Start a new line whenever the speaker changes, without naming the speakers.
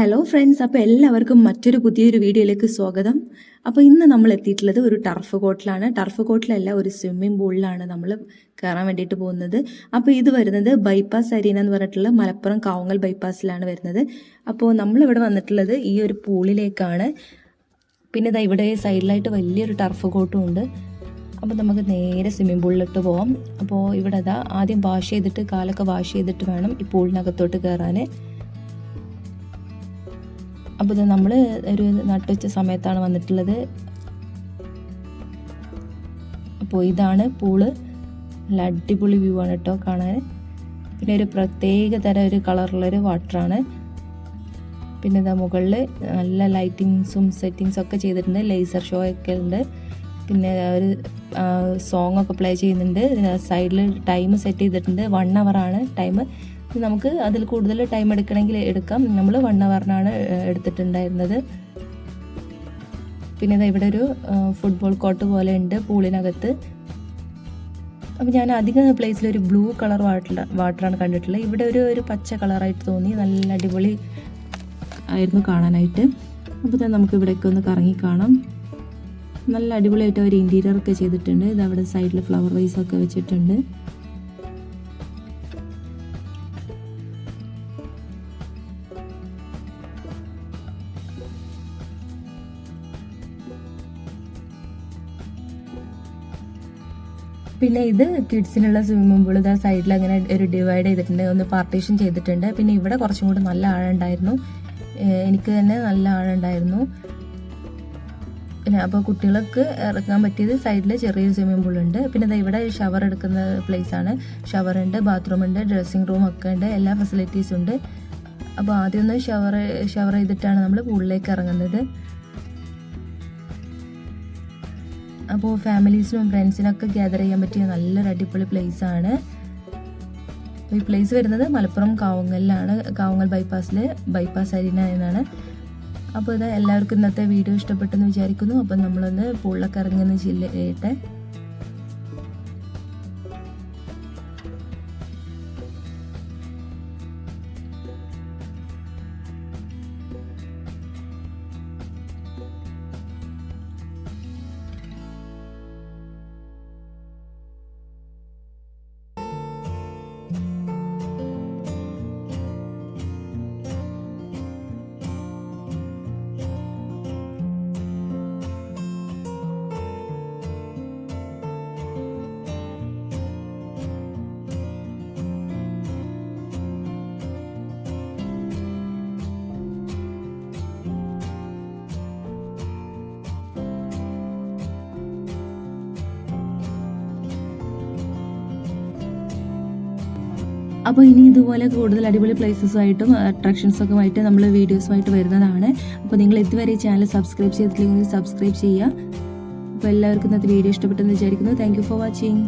Hello friends അപ്പോൾ എല്ലാവർക്കും മറ്റൊരു പുതിയൊരു വീഡിയോയിലേക്ക് സ്വാഗതം. അപ്പോൾ ഇന്ന് നമ്മൾ എത്തിയിട്ടുള്ളത് ഒരു ടർഫ് കോട്ടിലാണ് ടർഫ് കോട്ടിലല്ല ഒരു സ്വിമ്മിംഗ് പൂളിലാണ് നമ്മൾ കയറാൻ വേണ്ടിയിട്ട് പോകുന്നത്. അപ്പോൾ ഇത് വരുന്നത് ബൈപ്പാസ് അരീന എന്ന് പറഞ്ഞിട്ടുള്ള മലപ്പുറം കാവുങ്ങൽ ബൈപ്പാസിലാണ് വരുന്നത്. അപ്പോൾ നമ്മളിവിടെ വന്നിട്ടുള്ളത് ഈ ഒരു പൂളിലേക്കാണ് പിന്നെ ഇതാ ഇവിടെ സൈഡിലായിട്ട് വലിയൊരു ടർഫ് കോട്ടും ഉണ്ട്. അപ്പോൾ നമുക്ക് നേരെ സ്വിമ്മിംഗ് പൂളിലിട്ട് പോവാം. അപ്പോൾ ഇവിടെ ഇതാ ആദ്യം വാഷ് ചെയ്തിട്ട് കാലൊക്കെ വാഷ് ചെയ്തിട്ട് വേണം ഈ പൂളിനകത്തോട്ട് കയറാൻ അപ്പോൾ ഇത് നമ്മൾ ഒരു നട്ടുച്ച സമയത്താണ് വന്നിട്ടുള്ളത്. അപ്പോൾ ഇതാണ് പൂൾ. നല്ല അടിപൊളി വ്യൂ ആണ് കേട്ടോ കാണാൻ. പിന്നെ ഒരു പ്രത്യേക തരം ഒരു കളറുള്ളൊരു വാട്ടറാണ് പിന്നെ ഇതാ മുകളിൽ നല്ല ലൈറ്റിങ്സും സെറ്റിങ്സും ഒക്കെ ചെയ്തിട്ടുണ്ട്. ലേസർ ഷോ ഒക്കെ ഉണ്ട്. പിന്നെ ഒരു സോങ് ഒക്കെ പ്ലേ ചെയ്യുന്നുണ്ട്. സൈഡിൽ ടൈം സെറ്റ് ചെയ്തിട്ടുണ്ട്. വൺ ആണ് ടൈം നമുക്ക് അതിൽ കൂടുതൽ ടൈം എടുക്കണമെങ്കിൽ എടുക്കാം. നമ്മൾ വൺ അവറിനാണ് എടുത്തിട്ടുണ്ടായിരുന്നത്. പിന്നെ ഇതാ ഇവിടെ ഒരു ഫുട്ബോൾ കോർട്ട് പോലെ ഉണ്ട് പൂളിനകത്ത്. അപ്പോൾ ഞാൻ അധികം പ്ലേസിൽ ഒരു ബ്ലൂ കളർ വാട്ടർ വാട്ടറാണ് കണ്ടിട്ടുള്ളത്. ഇവിടെ ഒരു ഒരു പച്ച കളറായിട്ട് തോന്നി. നല്ല അടിപൊളി ആയിരുന്നു കാണാനായിട്ട്. അപ്പോൾ തന്നെ നമുക്ക് ഇവിടെയൊക്കെ ഒന്ന് കറങ്ങി കാണാം. നല്ല അടിപൊളിയായിട്ട് അവർ ഇന്റീരിയർ ഒക്കെ ചെയ്തിട്ടുണ്ട്. ഇത് അവിടെ സൈഡിൽ ഫ്ലവർ വൈസ് ഒക്കെ വെച്ചിട്ടുണ്ട്. പിന്നെ ഇത് കിഡ്സിനുള്ള സ്വിമ്മിംഗ് പൂൾ ഇതാ സൈഡിൽ അങ്ങനെ ഒരു ഡിവൈഡ് ചെയ്തിട്ടുണ്ട്. ഒന്ന് പാർട്ടീഷൻ ചെയ്തിട്ടുണ്ട്. പിന്നെ ഇവിടെ കുറച്ചും കൂടി നല്ല ആഴുണ്ടായിരുന്നു എനിക്ക് തന്നെ നല്ല ആഴുണ്ടായിരുന്നു പിന്നെ അപ്പോൾ കുട്ടികൾക്ക് ഇറങ്ങാൻ പറ്റിയത് സൈഡിൽ ചെറിയൊരു സ്വിമ്മിംഗ് പൂൾ ഉണ്ട്. പിന്നെ ഇവിടെ ഷവർ എടുക്കുന്ന പ്ലേസ് ആണ്. ഷവർ ഉണ്ട് ബാത്റൂം ഉണ്ട് ഡ്രസ്സിംഗ് റൂം ഒക്കെ ഉണ്ട് എല്ലാ ഫെസിലിറ്റീസും ഉണ്ട്. അപ്പോൾ ആദ്യമൊന്ന് ഷവർ ഷവർ ചെയ്തിട്ടാണ് നമ്മൾ പൂളിലേക്ക് ഇറങ്ങുന്നത്. അപ്പോൾ ഫാമിലീസിനും ഫ്രണ്ട്സിനൊക്കെ ഗ്യാദർ ചെയ്യാൻ പറ്റിയ നല്ലൊരു അടിപൊളി പ്ലേസ് ആണ്. ഈ പ്ലേസ് വരുന്നത് മലപ്പുറം കാവുങ്ങലിലാണ്. കാവുങ്ങൽ ബൈപ്പാസിൽ ബൈപ്പാസ് അരീന എന്നാണ് അപ്പോൾ ഇത് എല്ലാവർക്കും ഇന്നത്തെ വീഡിയോ ഇഷ്ടപ്പെട്ടെന്ന് വിചാരിക്കുന്നു. അപ്പം നമ്മളൊന്ന് പുള്ളക്കിറങ്ങുന്ന ചില്ല ചെയ്യട്ടെ. അപ്പോൾ ഇനി ഇതുപോലെ കൂടുതൽ അടിപൊളി പ്ലേസസുമായിട്ടും അട്രാക്ഷൻസൊക്കെ ആയിട്ട് നമ്മൾ വീഡിയോസുമായിട്ട് വരുന്നതാണ്. അപ്പോൾ നിങ്ങൾ ഇതുവരെ ചാനൽ സബ്സ്ക്രൈബ് ചെയ്തിട്ടില്ലെങ്കിൽ സബ്സ്ക്രൈബ് ചെയ്യുക. അപ്പോൾ എല്ലാവർക്കും ഇന്നത്തെ വീഡിയോ ഇഷ്ടപ്പെട്ടെന്ന് വിചാരിക്കുന്നു. Thank for watching